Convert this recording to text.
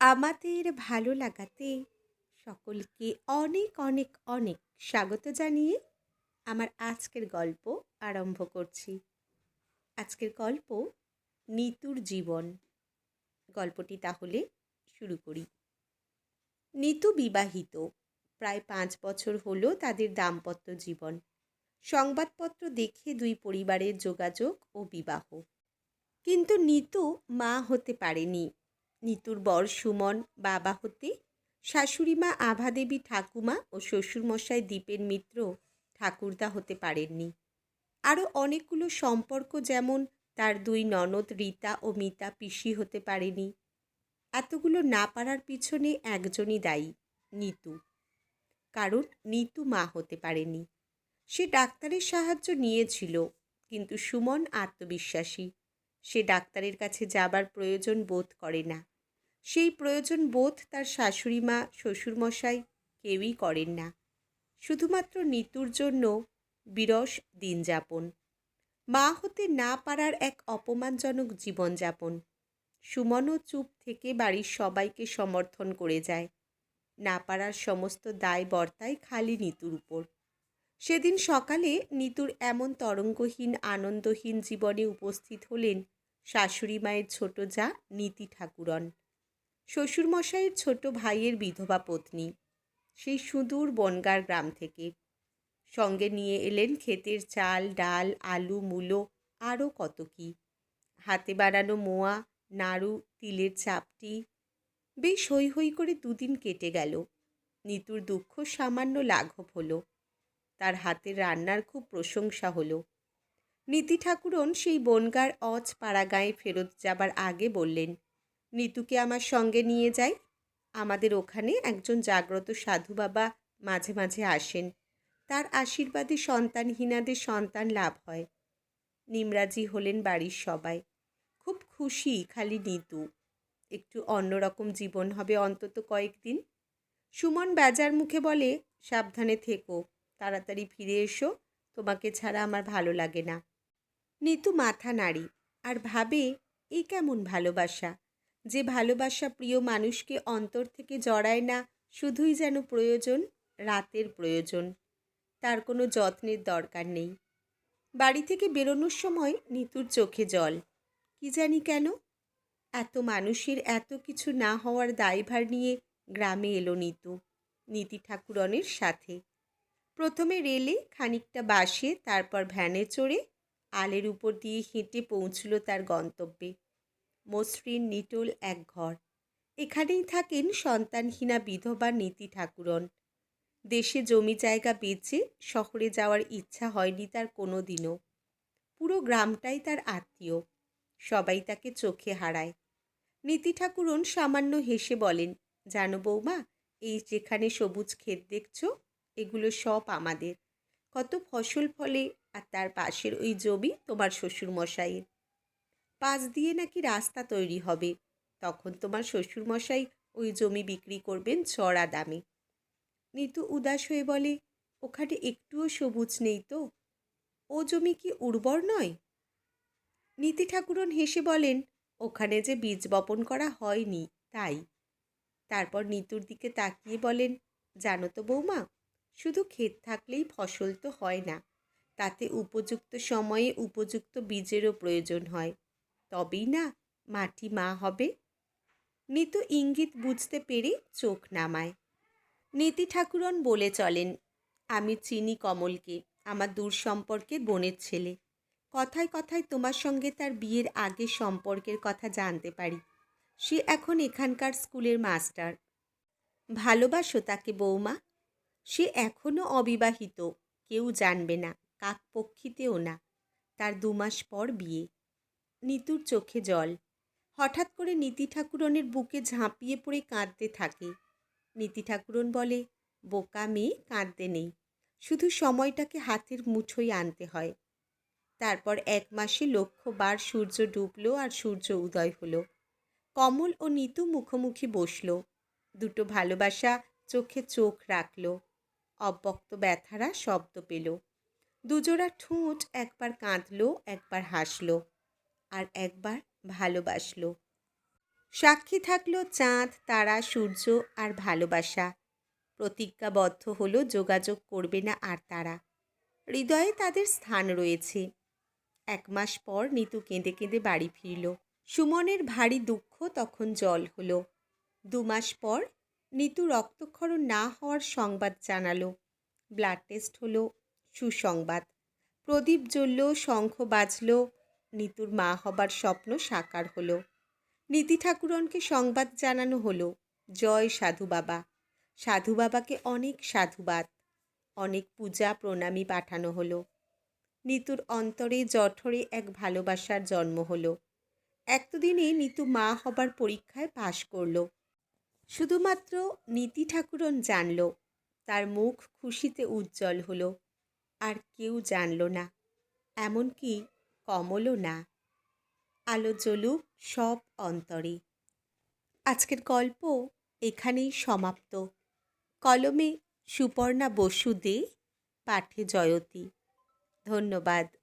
আমাদের ভালো লাগাতে সকলকে অনেক অনেক অনেক স্বাগত জানিয়ে আমার আজকের গল্প আরম্ভ করছি। আজকের গল্প নিতুর জীবন। গল্পটি তাহলে শুরু করি। নিতু বিবাহিত। প্রায় পাঁচ বছর হলো তাদের দাম্পত্য জীবন। সংবাদপত্র দেখে দুই পরিবারের যোগাযোগ ও বিবাহ। কিন্তু নিতু মা হতে পারেনি। নিতুর বর সুমন, বাবা হতে, শাশুড়িমা আভাদেবী ঠাকুমা ও শ্বশুরমশাই দীপেন মিত্র ঠাকুরদা হতে পারেননি। আরও অনেকগুলো সম্পর্ক যেমন তার দুই ননদ রীতা ও মিতা পিসি হতে পারেনি। এতগুলো না পারার পিছনে একজনই দায়ী, নিতু। কারণ নিতু মা হতে পারেনি। সে ডাক্তারের সাহায্য নিয়েছিল, কিন্তু সুমন আত্মবিশ্বাসী। সে ডাক্তারের কাছে যাবার প্রয়োজন বোধ করে না। সেই প্রয়োজন বোধ তার শাশুড়ি মা, শ্বশুরমশাই কেউই করেন না। শুধুমাত্র নিতুর জন্য বিরস দিনযাপন মা হতে না পারার এক অপমানজনক জীবনযাপন। সুমনও চুপ থেকে বাড়ির সবাইকে সমর্থন করে যায়। না পারার সমস্ত দায় বর্তায় খালি নিতুর উপর। সেদিন সকালে নিতুর এমন তরঙ্গহীন, আনন্দহীন জীবনে উপস্থিত হলেন শাশুড়ি মায়ের ছোট যা নীতি ঠাকুরন। শ্বশুরমশাইয়ের ছোট ভাইয়ের বিধবা পত্নী। সেই সুদূর বনগার গ্রাম থেকে। সঙ্গে নিয়ে এলেন ক্ষেতের চাল, ডাল, আলু, মূলো আরও কত কি। হাতে বানানো মোয়া, নাড়ু, তিলের চাপটি। বেশ হই হই করে দুদিন কেটে গেল। নিতুর দুঃখ সামান্য লাঘব হলো। তার হাতের রান্নার খুব প্রশংসা হলো। নীতি ঠাকুরন সেই বনগার অজ পাড়াগাঁয়ে ফেরত যাবার আগে বললেন, নিতুকে আমার সঙ্গে নিয়ে যাই। আমাদের ওখানে একজন জাগ্রত সাধু বাবা মাঝে মাঝে আসেন। তার আশীর্বাদে সন্তানহীনাদের সন্তান লাভ হয়। নিমরাজি হলেন বাড়ির সবাই। খুব খুশি খালি নিতু। একটু অন্যরকম জীবন হবে অন্তত কয়েকদিন। সুমন বেজার মুখে বলে, সাবধানে থেকো, তাড়াতাড়ি ফিরে এসো। তোমাকে ছাড়া আমার ভালো লাগে না। নিতু মাথা নাড়ি আর ভাবে এই কেমন ভালোবাসা? যে ভালোবাসা প্রিয় মানুষকে অন্তর থেকে জড়ায় না, শুধুই যেন প্রয়োজন, রাতের প্রয়োজন। তার কোনো যত্নের দরকার নেই। বাড়ি থেকে বেরোনোর সময় নিতুর চোখে জল। কি জানি কেন? এত মানুষের এত কিছু না হওয়ার দায়ভার নিয়ে গ্রামে এলো নিতু, নীতি ঠাকুরনের সাথে। প্রথমে রেলে খানিকটা বাসে, তারপর ভ্যানে চড়ে আলের উপর দিয়ে হেঁটে পৌঁছল তার গন্তব্যে। মসৃণ, নিটোল এক ঘর। এখানেই থাকেন সন্তানহীনা বিধবা নীতি ঠাকুরন। দেশে জমি জায়গা বেচে শহরে যাওয়ার ইচ্ছা হয়নি তার কোনো দিনও পুরো গ্রামটাই তার আত্মীয়। সবাই তাকে চোখে হারায়। নীতি ঠাকুরন সামান্য হেসে বলেন, জানো বৌমা, এই যেখানে সবুজ ক্ষেত দেখছ, এগুলো সব আমাদের। কত ফসল ফলে আর তার পাশের ওই জমি তোমার শ্বশুর মশাইয়ের পাশ দিয়ে নাকি রাস্তা তৈরি হবে। তখন তোমার শ্বশুরমশাই ওই জমি বিক্রি করবেন চড়া দামে। নিতু উদাস হয়ে বলে, ওখানে একটুও সবুজ নেই তো? ও জমি কি উর্বর নয়? নীতি ঠাকুরন হেসে বলেন, ওখানে যে বীজ বপন করা হয়নি, তাই। তারপর নিতুর দিকে তাকিয়ে বলেন, জানো তো বৌমা, শুধু ক্ষেত থাকলেই ফসল তো হয় না। তাতে উপযুক্ত সময়ে উপযুক্ত বীজেরও প্রয়োজন হয়। তবেই না মাটি মা হবে? নিতু ইঙ্গিত বুঝতে পেরে চোখ নামায়। নীতি ঠাকুরন বলে চলেন, আমি চিনি কমলকে, আমার দূর সম্পর্কের বোনের ছেলে। কথায় কথায় তোমার সঙ্গে তার বিয়ের আগে সম্পর্কের কথা জানতে পারি। সে এখন এখানকার স্কুলের মাস্টার। ভালোবাসো তাকে বৌমা। সে এখনও অবিবাহিত, কেউ জানবে না। কাকপক্ষিতেও না। তার দু মাস পর বিয়ে। নিতুর চোখে জল। হঠাৎ করে নীতি ঠাকুরনের বুকে ঝাঁপিয়ে পড়ে কাঁদতে থাকে। নীতি ঠাকুরন বলে, বোকা মেয়ে, কাঁদতে নেই। শুধু সময়টাকে হাতের মুঠোয় আনতে হয়। তারপর এক মাসে লক্ষ্যবার সূর্য ডুবল আর সূর্য উদয় হলো। কমল ও নিতু মুখোমুখি বসল। দুটো ভালোবাসা চোখে চোখ রাখল। অব্যক্ত ব্যথারা শব্দ পেল। দুজোড়া ঠোঁট একবার কাঁদল, একবার হাসল আর একবার ভালোবাসল। সাক্ষী থাকল চাঁদ, তারা, সূর্য আর ভালোবাসা। প্রতিজ্ঞাবদ্ধ হলো, যোগাযোগ করবে না আর তারা। হৃদয়ে তাদের স্থান রয়েছে। এক মাস পর নিতু কেঁদে কেঁদে বাড়ি ফিরল। সুমনের ভারী দুঃখ তখন জল হলো। দু মাস পর নিতু রক্তক্ষরণ না হওয়ার সংবাদ জানালো। ব্লাড টেস্ট হলো সুসংবাদ। প্রদীপ জ্বলল, শঙ্খ বাজল, নিতুর মা হবার স্বপ্ন সাকার হলো। নীতি ঠাকুরনকে সংবাদ জানানো হলো, জয় সাধু বাবা। সাধু বাবাকে অনেক সাধুবাদ, অনেক পূজা প্রণামী পাঠানো হলো। নিতুর অন্তরে, জঠরে এক ভালোবাসার জন্ম হলো। একদিনে নিতু মা হবার পরীক্ষায় পাশ করল। শুধুমাত্র নীতি ঠাকুরন জানল, তার মুখ খুশিতে উজ্জ্বল হলো। আর কেউ জানল না, এমনকি কমলও না। আলো জ্বলুক সব অন্তরে। আজকের গল্প এখানেই সমাপ্ত। কলমে সুপর্ণা বসু দে, পাঠে জয়তী। ধন্যবাদ।